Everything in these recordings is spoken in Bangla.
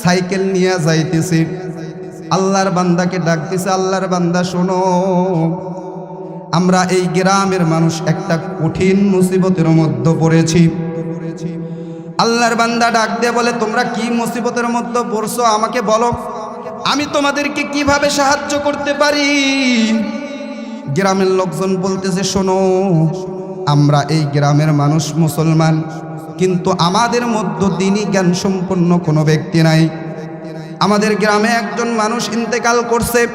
সাইকেল নিয়ে যাইতেছে। আল্লাহর বান্দাকে ডাকতেছে, আল্লাহর বান্দা, শোনো। আমরা এই গ্রামের মানুষ একটা কঠিন মুসিবতের মধ্যে পড়েছি। আল্লাহর বান্দা ডাক দিয়ে বলে, তোমরা কি মুসিবতের মধ্যে পড়ছো? আমাকে বলো। আমি তোমাদেরকে কীভাবে সাহায্য করতে পারি? গ্রামের লোকজন বলতেছে, শোনো, আমরা এই গ্রামের মানুষ মুসলমান। কিন্তু আমাদের মধ্য দিনই জ্ঞান সম্পন্ন কোনো ব্যক্তি নাই। আমাদের গ্রামে একজন মানুষ ইন্তেকাল করছে।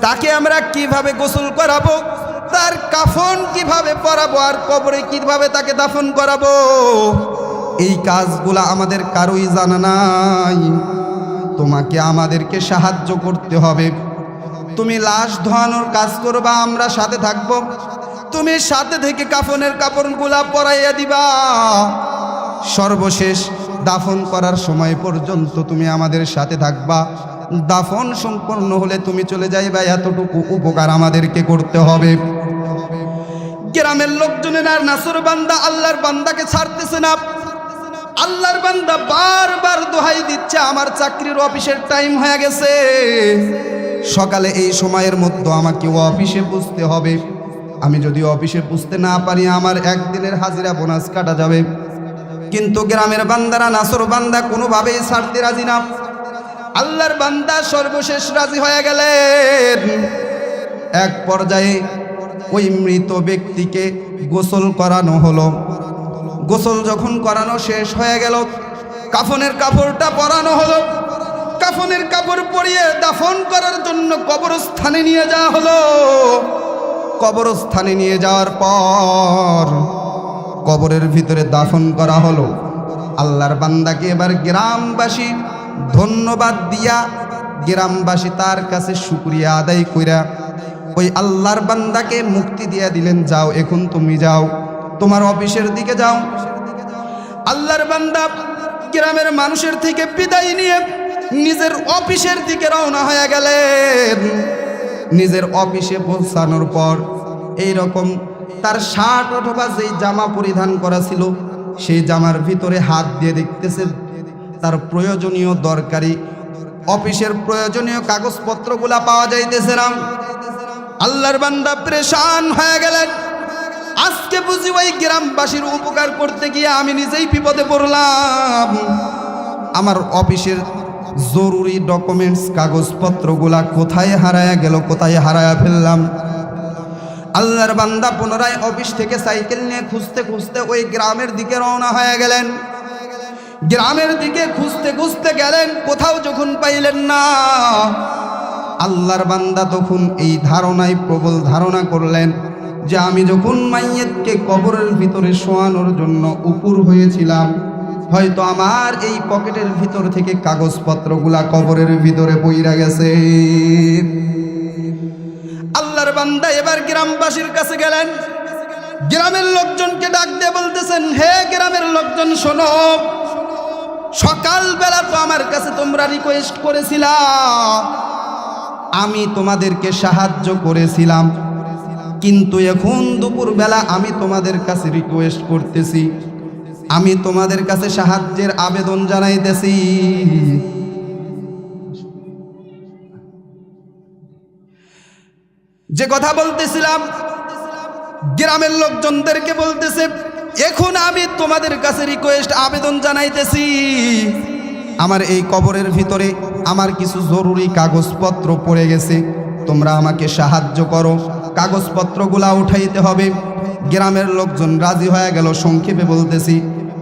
তাকে আমরা কীভাবে গোসল করাবো? তার কাফন কীভাবে পরাবো? আর কবরে কীভাবে তাকে দাফন করাবো? এই কাজগুলা আমাদের কারোই জানা নাই। তোমাকে আমাদেরকে সাহায্য করতে হবে। তুমি লাশ ধোয়ানোর কাজ করবা, আমরা সাথে থাকব। তুমি সাথে থেকে কাফনের কাপড়গুলা পরাইয়া দিবা। সর্বশেষ দাফন করার সময় পর্যন্ত তুমি আমাদের সাথে থাকবা। দাফন সম্পন্ন হলে তুমি চলে যাইবা, এতটুকু উপকার আমাদেরকে করতে হবে। গ্রামের লোকজনের আর নাসর বান্দা আল্লাহর বান্দাকে ছাড়তেছে না। আল্লাহর বান্দা বারবার দোহাই দিচ্ছে, আমার চাকরির অফিসের টাইম হয়ে গেছে। সকালে এই সময়ের মধ্যে আমাকে অফিসে বুঝতে হবে। আমি যদি অফিসে বুঝতে না পারি, আমার একদিনের হাজিরা বোনাস কাটা যাবে। কিন্তু গ্রামের বান্দারা, নাসর বান্দা কোনোভাবেই ছাড়তে রাজি না। আল্লাহর বান্দা সর্বশেষ রাজি হয়ে গেলেন। এক পর্যায়ে ওই মৃত ব্যক্তিকে গোসল করানো হলো। গোসল যখন করানো শেষ হয়ে গেল, কাফনের কাপড়টা পরানো হলো। কাফনের কাপড় পরিয়ে দাফন করার জন্য কবরস্থানে নিয়ে যাওয়া হলো। কবরস্থানে নিয়ে যাওয়ার পর কবরের ভিতরে দাফন করা হলো। আল্লাহর বান্দাকে এবার গ্রামবাসী ধন্যবাদ দিয়া গ্রামবাসী তার কাছে শুক্রিয়া আদায় কইরা ওই আল্লাহর বান্দাকে মুক্তি দিয়া দিলেন, যাও, এখন তুমি যাও, তোমার অফিসের দিকে যাও। আল্লাহর বান্দা গ্রামের মানুষের থেকে বিদায় নিয়ে নিজের অফিসের দিকে রওনা হয়ে গেলেন। নিজের অফিসে পৌঁছানোর পর এই রকম তার শার্ট অথবা যেই জামা পরিধান করা ছিল, সেই জামার ভিতরে হাত দিয়ে দেখতেছে তার প্রয়োজনীয় দরকারি, অফিসের প্রয়োজনীয় কাগজপত্রগুলা পাওয়া যাইতেছে না। আল্লাহর বান্দা প্রেশান হয়ে গেলেন। আজকে বুঝি ওই গ্রামবাসীর উপকার করতে গিয়ে আমি নিজেই বিপদে পড়লাম। আমার অফিসের জরুরি ডকুমেন্টস, কাগজপত্রগুলা কোথায় হারায়া গেল, কোথায় হারায়া ফেললাম? আল্লাহর বান্দা পুনরায় অফিস থেকে সাইকেল নিয়ে খুঁজতে খুঁজতে ওই গ্রামের দিকে রওনা হয়ে গেলেন। গ্রামের দিকে খুঁজতে খুঁজতে গেলেন, কোথাও যখন পাইলেন না। আল্লাহর বান্দা তখন এই ধারণায় প্রবল ধারণা করলেন যে আমি যখন মাইয়েতকে কবরের ভিতরে শোয়ানোর জন্য উপুর হয়েছিলাম, হয়তো আমার এই পকেটের ভিতর থেকে কাগজপত্রগুলা কবরের ভিতরে বইরা গেছে। বান্দা এবার গ্রামবাসীর কাছে গেলেন। গ্রামের লোকজনকে ডাক দিয়ে বলতেছেন, হে গ্রামের লোকজন, শোনো। সকালবেলা তো আমার কাছে তোমরা রিকোয়েস্ট করেছিলা। আমি তোমাদেরকে সাহায্য করেছিলাম। কিন্তু এখন দুপুরবেলা আমি তোমাদের কাছে রিকোয়েস্ট করতেছি। আমি তোমাদের কাছে সাহায্যের আবেদন জানাইতেছি। যে কথা বলতেছিলাম, গ্রামের লোকজনদেরকে বলতেছে, এখন আমি তোমাদের কাছে রিকোয়েস্ট আবেদন জানাইতেছি। আমার এই কবরের ভিতরে আমার কিছু জরুরি কাগজপত্র পড়ে গেছে। তোমরা আমাকে সাহায্য করো। কাগজপত্রগুলা উঠাইতে হবে। গ্রামের লোকজন রাজি হয়ে গেল, সংক্ষেপে বলতেছি,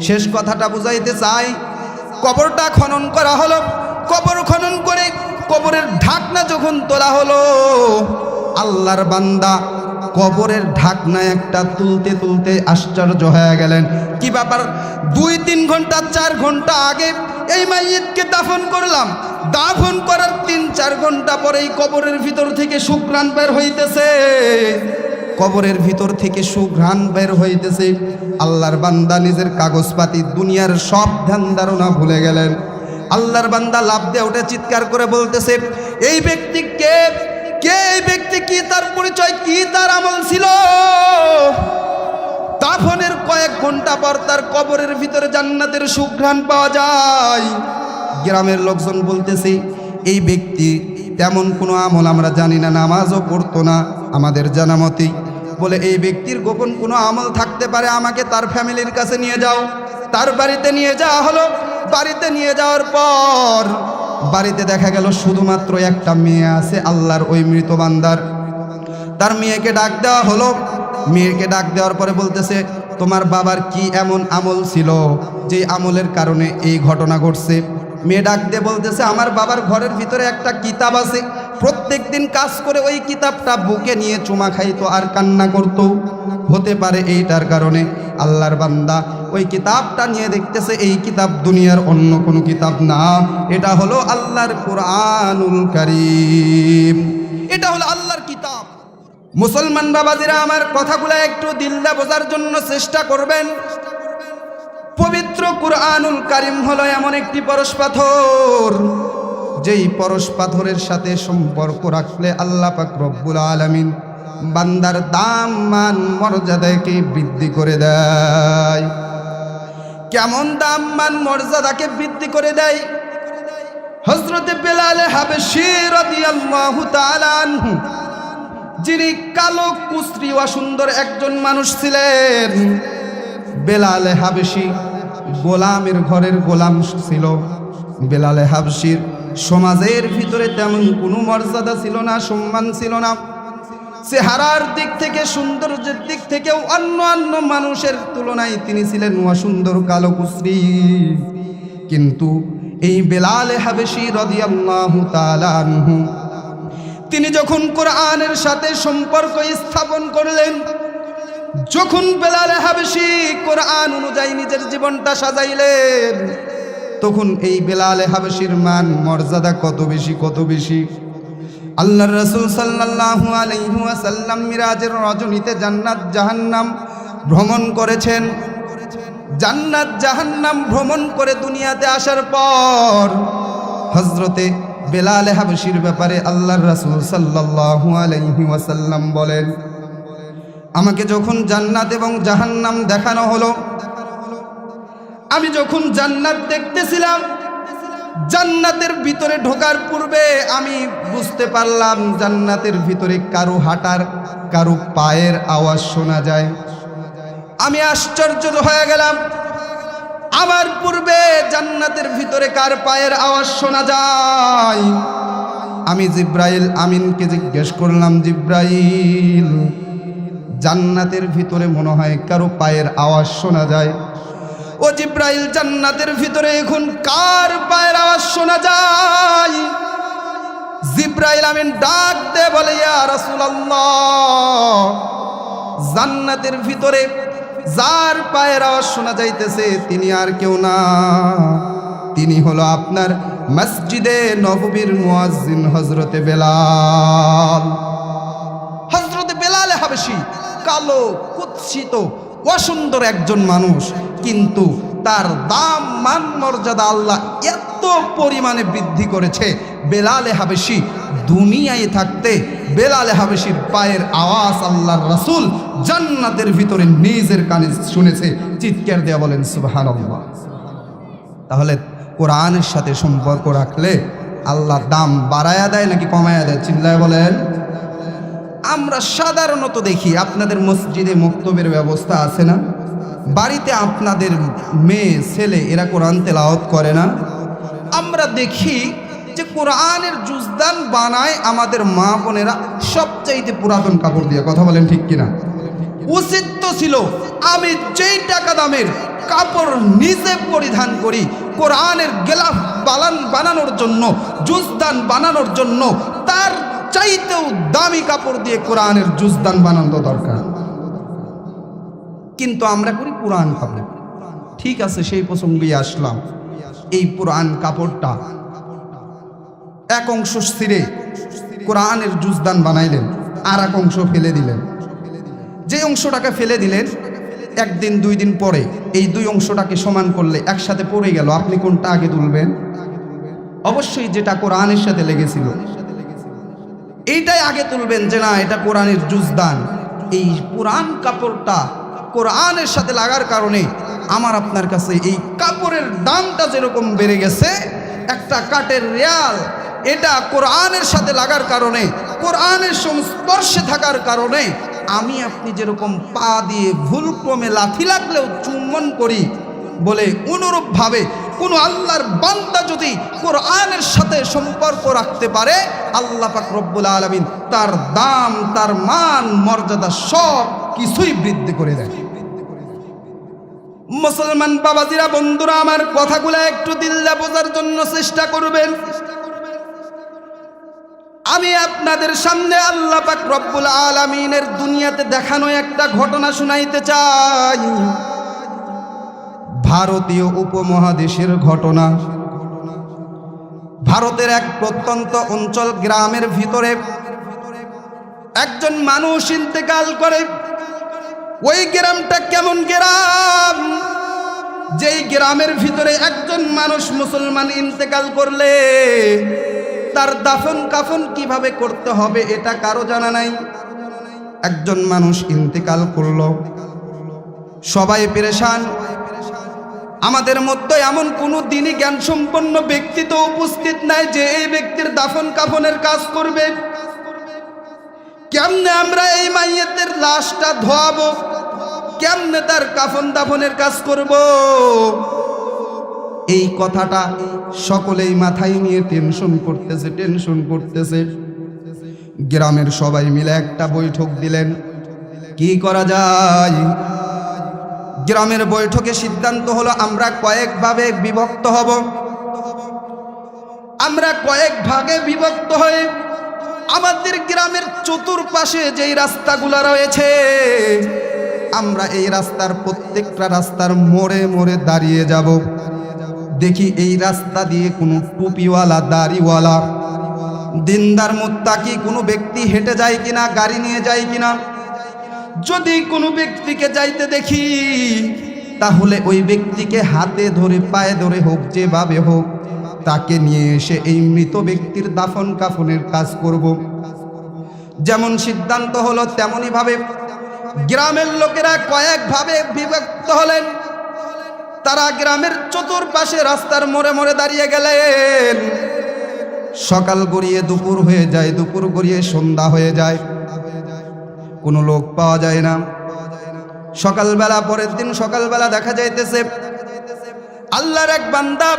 শেষ কথাটা বুঝাইতে চাই। কবরটা খনন করা হলো। কবর খনন করে কবরের ঢাকনা যখন তোলা হলো আল্লাহর বান্দা কবরের ঢাকনা একটা তুলতে তুলতে আশ্চর্য হয়ে গেলেন। কি ব্যাপার? দুই, তিন ঘণ্টা, চার ঘণ্টা আগে এই মাইয়িতকে দাফন করলাম। দাফন করার তিন, চার ঘণ্টা পরেই কবরের ভিতর থেকে সুঘ্রাণ বের হইতেছে। কবরের ভিতর থেকে সুঘ্রাণ বের হইতেছে। আল্লাহর বান্দা নিজের কাগজপাতি, দুনিয়ার সব ধ্যান ধারণা ভুলে গেলেন। আল্লাহর বান্দা লাভ দিয়ে উঠে চিৎকার করে বলতেছে, এই ব্যক্তি কে? কে এই ব্যক্তি কি তার পরিচয়, কি তার আমল ছিল? দাফনের কয়েক ঘণ্টা পর তার কবরের ভিতরে জান্নাতের সুঘ্রাণ পাওয়া যায়। গ্রামের লোকজন বলতেছে, এই ব্যক্তি তেমন কোনো আমল আমরা জানি না, নামাজও পড়তো না, আমাদের জানা মতেই বলে, এই ব্যক্তির গোপন কোনো আমল থাকতে পারে, আমাকে তার ফ্যামিলির কাছে নিয়ে যাও। তার বাড়িতে নিয়ে যাওয়া হলো। বাড়িতে নিয়ে যাওয়ার পর বাড়িতে দেখা গেল শুধুমাত্র একটা মেয়ে আছে, আল্লাহর ওই মৃত বান্দার। তার মেয়েকে ডাক দেওয়া হলো। মেয়েকে ডাক দেওয়ার পরে বলতেছে, তোমার বাবার কি এমন আমল ছিল যে আমলের কারণে এই ঘটনা ঘটছে? মেয়ে ডাক দিয়ে বলতেছে, আমার বাবার ঘরের ভিতরে একটা কিতাব আছে। প্রত্যেক দিন কাজ করে ওই কিতাবটা বুকে নিয়ে চুমা খাইতো আর কান্না করতো। হতে পারে এইটার কারণে আল্লাহর বান্দা ওই কিতাবটা নিয়ে দেখতেছে, এই কিতাব দুনিয়ার অন্য কোনো কিতাব না। এটা হলো আল্লাহর কোরআনুল করিম। এটা হলো আল্লাহর কিতাব। মুসলমান বাবাজিরা, আমার কথাগুলো একটু দিল্লা বোঝার জন্য চেষ্টা করবেন। পবিত্র কুরআনুল কারিম হলো এমন একটি পরশ পাথর, যেই পরশ পাথরের সাথে সম্পর্ক রাখলে আল্লাহ পাক রব্বুল আলামিন বান্দার দাম, মান, মর্যাদাকে বৃদ্ধি করে দেয়। কেমন দাম মান মর্যাদাকে বৃদ্ধি করে দেয়? হজরতে বেলালে হাবেশি রাদিয়াল্লাহু তাআলা আনহু, যিনি কালো কুশ্রী অসুন্দর একজন মানুষ ছিলেন। বেলালে হাবেশি গোলামের ঘরের গোলাম ছিল। বেলালে হাবসির সমাজের ভিতরে তেমন কোনো মর্যাদা ছিল না, সম্মান ছিল না। চেহারার দিক থেকে, সৌন্দর্যের দিক থেকেও অন্য অন্য মানুষের তুলনায় তিনি ছিলেন অসুন্দর কালো কুশ্রী কিন্তু এই বেলালে হাবেশি রদিয়াল্লাহু তাআলা আনহু, তিনি যখন কোরআনের সাথে সম্পর্ক স্থাপন করলেন, যখন বেলালে হাবেশি কোরআন অনুযায়ী নিজের জীবনটা সাজাইলেন, তখন এই বেলালে হাবেশির মান, মর্যাদা কত বেশি কত বেশি? আল্লাহর রসুল সাল্লাল্লাহু আলাইহি ওয়াসাল্লাম মিরাজের রজনীতে জান্নাত জাহান্নাম ভ্রমণ করেছেন। জান্নাত জাহান্নাম ভ্রমণ করে দুনিয়াতে আসার পর হজরতে বেলাল হাবশির ব্যাপারে আল্লাহর রাসূল আলাইহি ওয়াসাল্লাম বলেন, আমাকে যখন জান্নাত এবং জাহান্নাম দেখানো হলো, আমি যখন জান্নাত দেখতেছিলাম জান্নাতের ভিতরে ঢোকার পূর্বে আমি বুঝতে পারলাম জান্নাতের ভিতরে কারও হাঁটার, কারও পায়ের আওয়াজ শোনা যায়। আমি আশ্চর্য হয়ে গেলাম। আমার পূর্বে জান্নাতের ভিতরে কার পায়ের আওয়াজ শোনা যায়? আমি জিব্রাইল আমিনকে জিজ্ঞেস করলাম, জিব্রাইল, জান্নাতের ভিতরে মনে হয় কারও পায়ের আওয়াজ শোনা যায়? ও জিব্রাইল জান্নাতের ভিতরে এখন কার পায়ের আওয়াজ শোনা যায়? জিব্রাইল আমিন ডাক দে বলে রাসূলুল্লাহ, জান্নাতের ভিতরে যার পায়ের আওয়াজ শোনা যাইতেছে, তিনি আর কেউ না। তিনি হলো আপনার মসজিদে নববীর মুয়াজ্জিন হজরতে বেলাল। হজরতে বেলালে হাবেশি, কালো, কুৎসিত অসুন্দর একজন মানুষ, কিন্তু তার দাম, মান, মর্যাদা আল্লাহ এত পরিমাণে বৃদ্ধি করেছে। বেলালে হাবেশি দুনিয়ায় থাকতে, বেলালে হাবেশির পায়ের আওয়াজ আল্লাহর রাসূল জান্নাতের ভিতরে নিজের কানে শুনেছে, চিৎকার দেয়া বলেন, সুবহানাল্লাহ। তাহলে কোরআনের সাথে সম্পর্ক রাখলে আল্লাহ দাম বাড়ায়া দেয় নাকি কমায়া দেয়? চিল্লায় বলেন। আমরা সাধারণত দেখি আপনাদের মসজিদে মক্তবের ব্যবস্থা আছে না? বাড়িতে আপনাদের মেয়ে, ছেলে, এরা কোরআন তেলাওয়াত করে না? আমরা দেখি যে কোরআনের জুজদান বানায় আমাদের মা বোনেরা সবচাইতে পুরাতন কাপড় দিয়ে। কথা বলেন ঠিক কিনা? উচিত তো ছিল আমি যেই টাকা দামের কাপড় নিজে পরিধান করি, কোরআনের গেলাফ বালান বানানোর জন্য, জুজদান বানানোর জন্য চাইতেও দামি কাপড় দিয়ে কোরআনের জুজদান বানানো দরকার। কিন্তু আমরা করি কোরআন কাপড় ঠিক আছে, সেই প্রসঙ্গে আসলাম। এই পুরান কাপড়টা এক অংশ স্থিরে কোরআনের জুজদান বানাইলেন, আর এক অংশ ফেলে দিলেন। যে অংশটাকে ফেলে দিলেন, একদিন, দুই দিন পরে এই দুই অংশটাকে সমান করলে একসাথে পড়ে গেল। আপনি কোনটা আগে তুলবেন? অবশ্যই যেটা কোরআনের সাথে লেগেছিল। এইটাই আগে তুলবেন যে না, এটা কোরআনের জুজদান। এই পুরান কাপড়টা কোরআনের সাথে লাগার কারণে আমার আপনার কাছে এই কাপড়ের দামটা যেরকম বেড়ে গেছে, একটা কাঠের রেয়াল, এটা কোরআনের সাথে লাগার কারণে, কোরআনের সংস্পর্শে থাকার কারণে আমি আপনি যেরকম পা দিয়ে ভুলক্রমে লাথি লাগলেও চুম্বন করি বলে অনুরূপভাবে কোনো আল্লাহর বান্দা যদি কোরআনের সাথে সম্পর্ক রাখতে পারে, আল্লাহ পাক রব্বুল আলমিন তার দাম, তার মান, মর্যাদা সব কিছুই বৃদ্ধি করে দেয় মুসলমান বাবাজিরা, বন্ধুরা, আমার কথাগুলো একটু দিল্লা বোঝার জন্য চেষ্টা করবেন। আমি আপনাদের সামনে আল্লাহ পাক রব্বুল আলমিনের দুনিয়াতে দেখানো একটা ঘটনা শুনাইতে চাই। ভারতীয় উপমহাদেশের ঘটনা। ভারতের এক প্রত্যন্ত অঞ্চল গ্রামের ভিতরে একজন মানুষ ইন্তেকাল করে। ওই গ্রামটা কেমন গ্রাম? যেই গ্রামের ভিতরে একজন মানুষ মুসলমান ইন্তেকাল করলে তার দাফন কাফন কীভাবে করতে হবে এটা কারও জানা নাই। একজন মানুষ ইন্তেকাল করল। সবাই পেরেশান। আমাদের মধ্যে এমন কোনো দিনই জ্ঞান সম্পন্ন ব্যক্তি তো উপস্থিত নাই যে এই ব্যক্তির দাফন কাফনের কাজ করবে। কেমনে আমরা এই মাইয়েতের লাশটা ধোয়াবো? কেমনে তার কাফন দাফনের কাজ করব? এই কথাটা সকলেই মাথায় নিয়ে টেনশন করতেছে টেনশন করতেছে। গ্রামের সবাই মিলে একটা বৈঠক দিলেন। কি করা যায়? গ্রামের বৈঠকে সিদ্ধান্ত হলো, আমরা কয়েকভাবে বিভক্ত হব। আমরা কয়েক ভাগে বিভক্ত হয়ে আমাদের গ্রামের চতুর্পাশে যেই রাস্তাগুলো রয়েছে, আমরা এই রাস্তার প্রত্যেকটা রাস্তার মোড়ে মোড়ে দাঁড়িয়ে যাব। দেখি এই রাস্তা দিয়ে কোনো টুপিওয়ালা, দাড়িওয়ালা, দিনদার মুত্তাকি কোনো ব্যক্তি হেঁটে যায় কিনা, গাড়ি নিয়ে যায় কিনা। যদি কোনো ব্যক্তিকে যাইতে দেখি, তাহলে ওই ব্যক্তিকে হাতে ধরে, পায়ে ধরে হোক, যেভাবে হোক, তাকে নিয়ে এসে এই মৃত ব্যক্তির দাফন কাফনের কাজ করব। যেমন সিদ্ধান্ত হলো তেমনই ভাবে গ্রামের লোকেরা কয়েকভাবে বিভক্ত হলেন। তারা গ্রামের চতুর্পাশে রাস্তার মোড়ে মোড়ে দাঁড়িয়ে গেলেন। সকাল গড়িয়ে দুপুর হয়ে যায়, দুপুর গড়িয়ে সন্ধ্যা হয়ে যায়। কোনো লোক পাওয়া যায় না। সকালবেলা, পরের দিন সকালবেলা দেখা যাইতেছে, আল্লাহর এক বান্দা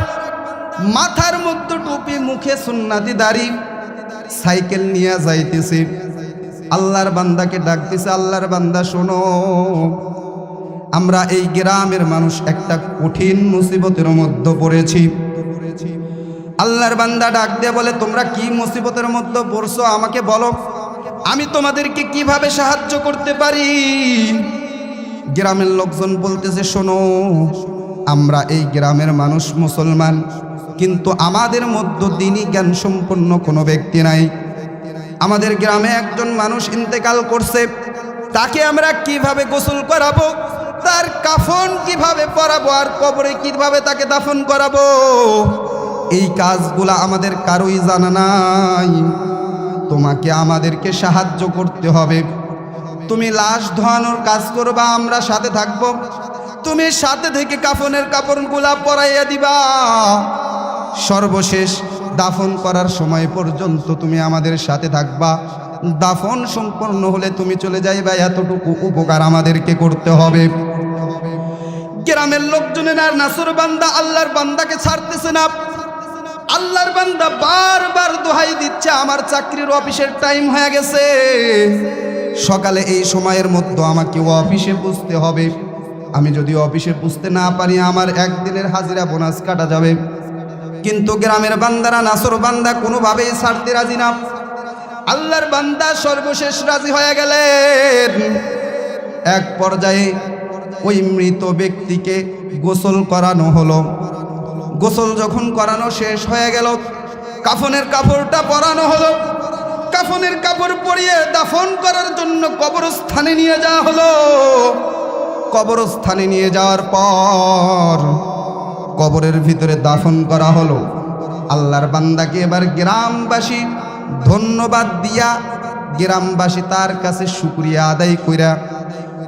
মাথার মধ্যে টুপি, মুখে সুন্নাতি দাড়ি, সাইকেল নিয়ে যাইতেছে। আল্লাহর বান্দাকে ডাকতেছে, আল্লাহর বান্দা, শোনো, আমরা এই গ্রামের মানুষ একটা কঠিন মুসিবতের মধ্যে পড়েছি। আল্লাহর বান্দা ডাক দিয়ে বলে, তোমরা কি মুসিবতের মধ্যে পড়ছো? আমাকে বলো। আমি তোমাদেরকে কীভাবে সাহায্য করতে পারি? গ্রামের লোকজন বলতেছে, শোনো, আমরা এই গ্রামের মানুষ মুসলমান, কিন্তু আমাদের মধ্য দিনই জ্ঞান সম্পন্ন কোনো ব্যক্তি নাই। আমাদের গ্রামে একজন মানুষ ইন্তেকাল করছে, তাকে আমরা কীভাবে গোসল করাবো? তার কাফন কীভাবে পরাবো? আর কবরে কীভাবে তাকে দাফন করাবো? এই কাজগুলা আমাদের কারোই জানা নাই। তোমাকে আমাদেরকে সাহায্য করতে হবে। তুমি লাশ ধোয়ানোর কাজ করবা, আমরা সাথে থাকব। তুমি সাথে থেকে কাফনের কাপড় কাপড়গুলা পরাইয়া দিবা। সর্বশেষ দাফন করার সময় পর্যন্ত তুমি আমাদের সাথে থাকবা। দাফন সম্পন্ন হলে তুমি চলে যাইবা, এতটুকু উপকার আমাদেরকে করতে হবে। গ্রামের লোকজনের আর নাসর বান্দা আল্লাহর বান্দাকে ছাড়তেছে না। আল্লাহর বান্দা বারবার দোহাই দিচ্ছে, আমার চাকরির অফিসের টাইম হয়ে গেছে। সকালে এই সময়ের মধ্যে আমাকে অফিসে বুঝতে হবে। আমি যদি অফিসে বুঝতে না পারি, আমার একদিনের হাজিরা বোনাস কাটা যাবে। কিন্তু গ্রামের বান্দারা, নাসর বান্দা কোনোভাবেই ছাড়তে রাজি না। আল্লাহর বান্দা সর্বশেষ রাজি হয়ে গেলেন। এক পর্যায়ে ওই মৃত ব্যক্তিকে গোসল করানো হলো। গোসল যখন করানো শেষ হয়ে গেল, কাফনের কাপড়টা পরানো হলো। কাফনের কাপড় পরিয়ে দাফন করার জন্য কবরস্থানে নিয়ে যাওয়া হলো। কবরস্থানে নিয়ে যাওয়ার পর কবরের ভিতরে দাফন করা হলো। আল্লাহর বান্দাকে এবার গ্রামবাসী ধন্যবাদ দিয়া গ্রামবাসী তার কাছে শুক্রিয়া আদায় কইরা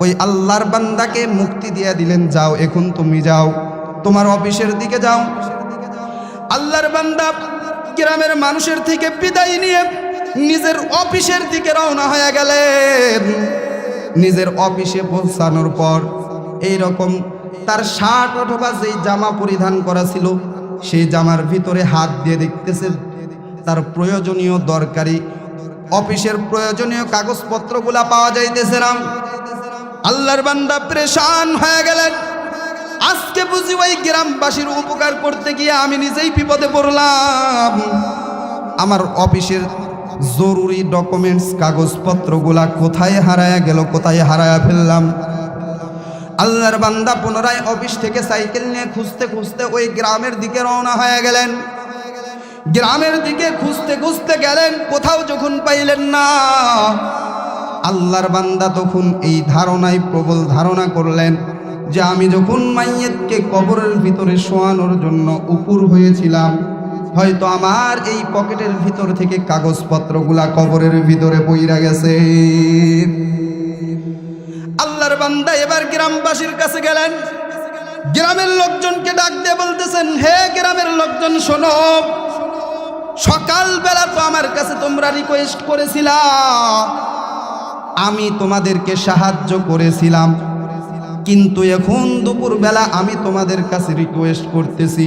ওই আল্লাহর বান্দাকে মুক্তি দিয়া দিলেন, যাও এখন তুমি যাও। তোমার অফিসের দিকে যাও। আল্লাহর বান্দা গ্রামের মানুষের থেকে বিদায় নিয়ে নিজের অফিসের দিকে রওনা হয়ে গেলেন। নিজের অফিসে পৌঁছানোর পর এই রকম তার শার্ট অথবা যেই জামা পরিধান করা ছিল, সেই জামার ভিতরে হাত দিয়ে দেখতেছে তার প্রয়োজনীয় দরকারি, অফিসের প্রয়োজনীয় কাগজপত্রগুলা পাওয়া যাইতেছে না। আল্লাহর বান্দা প্রেশান হয়ে গেলেন। আজকে বুঝি ওই গ্রামবাসীর উপকার করতে গিয়ে আমি নিজেই বিপদে পড়লাম। আমার অফিসের জরুরি ডকুমেন্টস, কাগজপত্রগুলা কোথায় হারায়া গেল, কোথায় হারায়া ফেললাম। আল্লাহর বান্দা পুনরায় অফিস থেকে সাইকেল নিয়ে খুঁজতে খুঁজতে ওই গ্রামের দিকে রওনা হয়ে গেলেন। গ্রামের দিকে খুঁজতে খুঁজতে গেলেন, কোথাও যখন পাইলেন না। আল্লাহর বান্দা তখন এই ধারণায় প্রবল ধারণা করলেন। যে আমি যখন মাইয়েতকে কবরের ভিতরে শোয়ানোর জন্য উপুর হয়েছিলাম, হয়তো আমার এই পকেটের ভিতর থেকে কাগজপত্রগুলা কবরের ভিতরে বইরা গেছে। আল্লাহর বান্দা এবার গ্রামবাসীর কাছে গেলেন। গ্রামের লোকজনকে ডাক দিয়ে বলতেছেন, হে গ্রামের লোকজন, শোনো। সকালবেলা তো আমার কাছে তোমরা রিকোয়েস্ট করেছিলা। আমি তোমাদেরকে সাহায্য করেছিলাম। কিন্তু এখন দুপুরবেলা আমি তোমাদের কাছে রিকোয়েস্ট করতেছি।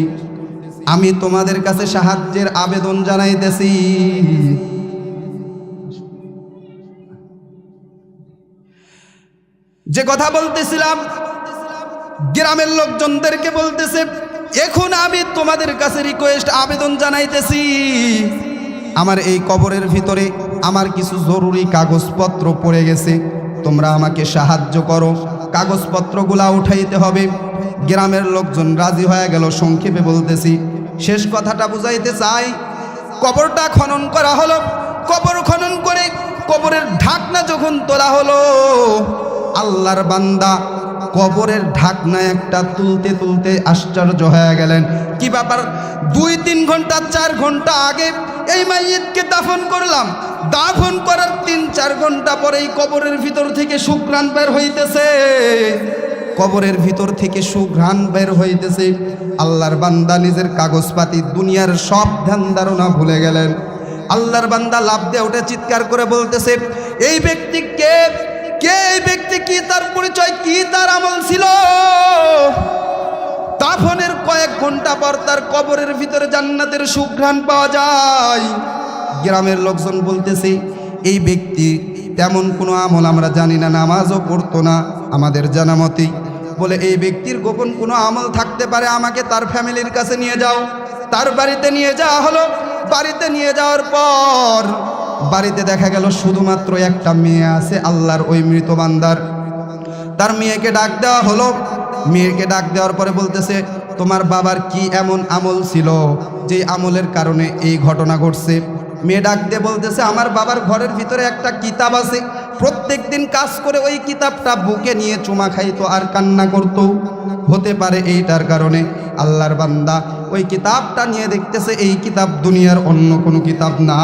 আমি তোমাদের কাছে সাহায্যের আবেদন জানাইতেছি। যে কথা বলতেছিলাম, গ্রামের লোকজনদেরকে বলতেছে, এখন আমি তোমাদের কাছে রিকোয়েস্ট আবেদন জানাইতেছি। আমার এই কবরের ভিতরে আমার কিছু জরুরি কাগজপত্র পড়ে গেছে। তোমরা আমাকে সাহায্য করো। কাগজপত্রগুলা উঠাইতে হবে। গ্রামের লোকজন রাজি হয়ে গেল, সংক্ষেপে বলতেছি। শেষ কথাটা বুঝাইতে চাই, কবরটা খনন করা হলো। কবর খনন করে কবরের ঢাকনা যখন তোলা হলো, আল্লাহর বান্দা কবরের ঢাকনা একটা তুলতে তুলতে আশ্চর্য হয়ে গেলেন। কি ব্যাপার? দুই, তিন ঘণ্টা, চার ঘণ্টা আগে এই মাইয়িদকে দাফন করলাম। দাফন করার তিন, চার ঘণ্টা পরেই কবরের ভিতর থেকে সুঘ্রাণ বের হইতেছে। কবরের ভিতর থেকে সুঘ্রাণ বের হইতেছে। আল্লাহর বান্দা নিজের কাগজপাতি, দুনিয়ার সব ধ্যান ধারণা ভুলে গেলেন। আল্লাহর বান্দা লাভ দিয়ে উঠে চিৎকার করে বলতেছে, এই ব্যক্তি কে? কে এই ব্যক্তি? কি তার পরিচয়? কি তার আমল ছিল? দাফনের কয়েক ঘণ্টা পর তার কবরের ভিতরে জান্নাতের সুঘ্রাণ পাওয়া যায়। গ্রামের লোকজন বলতেছে, এই ব্যক্তি তেমন কোনো আমল আমরা জানি না, নামাজও পড়তো না আমাদের জানা মতেই বলে, এই ব্যক্তির গোপন কোনো আমল থাকতে পারে, আমাকে তার ফ্যামিলির কাছে নিয়ে যাও। তার বাড়িতে নিয়ে যাওয়া হলো। বাড়িতে নিয়ে যাওয়ার পর বাড়িতে দেখা গেল শুধুমাত্র একটা মেয়ে আছে, আল্লাহর ওই মৃত বান্দার। তার মেয়েকে ডাক দেওয়া হলো। মেয়েকে ডাক দেওয়ার পরে বলতেছে, তোমার বাবার কি এমন আমল ছিল যে আমলের কারণে এই ঘটনা ঘটছে? মেয়ে ডাক দিয়ে বলতেছে, আমার বাবার ঘরের ভিতরে একটা কিতাব আছে। প্রত্যেক দিন কাজ করে ওই কিতাবটা বুকে নিয়ে চুমা খাইতো আর কান্না করতো। হতে পারে এইটার কারণে আল্লাহর বান্দা ওই কিতাবটা নিয়ে দেখতেছে, এই কিতাব দুনিয়ার অন্য কোনো কিতাব না।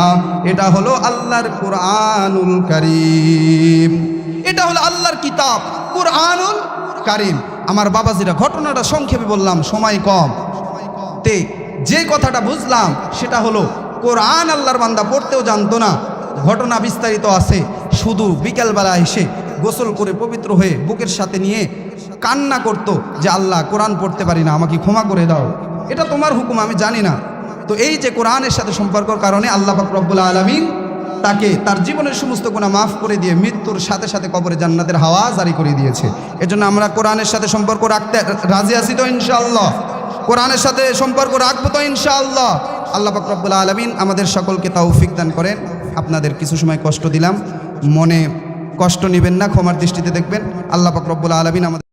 এটা হলো আল্লাহর কোরআনুল কারীম। এটা হলো আল্লাহর কিতাব, কোরআনুল কারিম। আমার বাবাজিরা ঘটনাটা সংক্ষেপে বললাম, সময় কম। তে যে কথাটা বুঝলাম, সেটা হলো কোরআন আল্লাহর বান্দা পড়তেও জানতো না। ঘটনা বিস্তারিত আছে। শুধু বিকেলবেলা এসে গোসল করে পবিত্র হয়ে বুকের সাথে নিয়ে কান্না করত যে, আল্লাহ, কোরআন পড়তে পারি না, আমাকে ক্ষমা করে দাও। এটা তোমার হুকুম, আমি জানি না। তো এই যে কোরআনের সাথে সম্পর্কর কারণে আল্লাহ রব্বুল আলমিন তাকে তার জীবনের সমস্ত গুণা মাফ করে দিয়ে মৃত্যুর সাথে সাথে কবরে জান্নাতের হাওয়া জারি করে দিয়েছে। এজন্য আমরা কোরআনের সাথে সম্পর্ক রাখতে রাজি আছি তো ইনশাআল্লাহ। কোরআনের সাথে সম্পর্ক রাখব তো ইনশাআল্লাহ। আল্লাহ রব্বুল আলমিন আমাদের সকলকে তৌফিক দান করেন। আপনাদের কিছু সময় কষ্ট দিলাম। মনে কষ্ট নেবেন না, ক্ষমার দৃষ্টিতে দেখবেন। আল্লাহ রব্বুল আলমিন আমাদের